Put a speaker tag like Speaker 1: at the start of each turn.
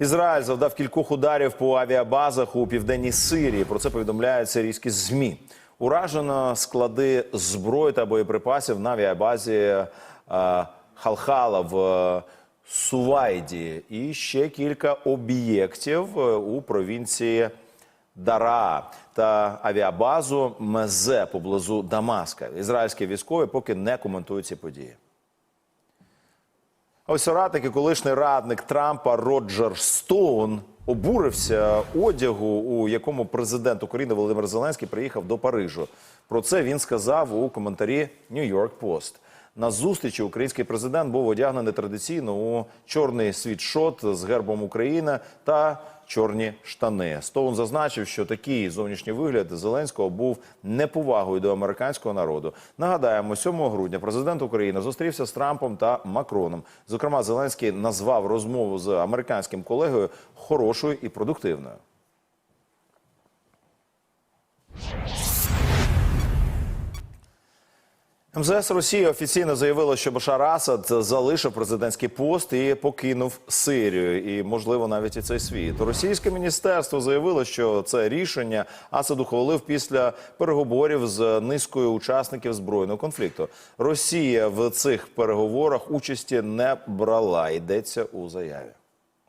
Speaker 1: Ізраїль завдав кількох ударів по авіабазах у південній Сирії. Про це повідомляють сирійські змі. Уражено склади зброї та боєприпасів на авіабазі е, Халхала в е, Сувайді і ще кілька об'єктів е, у провінції Дара та авіабазу Мезе поблизу Дамаска. Ізраїльські військові поки не коментують ці події. Ось соратник і колишній радник Трампа Роджер Стоун обурився одягу, у якому президент України Володимир Зеленський приїхав до Парижу. Про це він сказав у коментарі New York Post. На зустрічі український президент був одягнений традиційно у чорний світшот з гербом України та чорні штани. Стоун зазначив, що такий зовнішній вигляд Зеленського був неповагою до американського народу. Нагадаємо, 7 грудня президент України зустрівся з Трампом та Макроном. Зокрема, Зеленський назвав розмову з американським колегою хорошою і продуктивною. МЗС Росії офіційно заявило, що Башар Асад залишив президентський пост і покинув Сирію, і можливо навіть і цей світ. Російське міністерство заявило, що це рішення Асад ухвалив після переговорів з низкою учасників збройного конфлікту. Росія в цих переговорах участі не брала. Йдеться у заяві.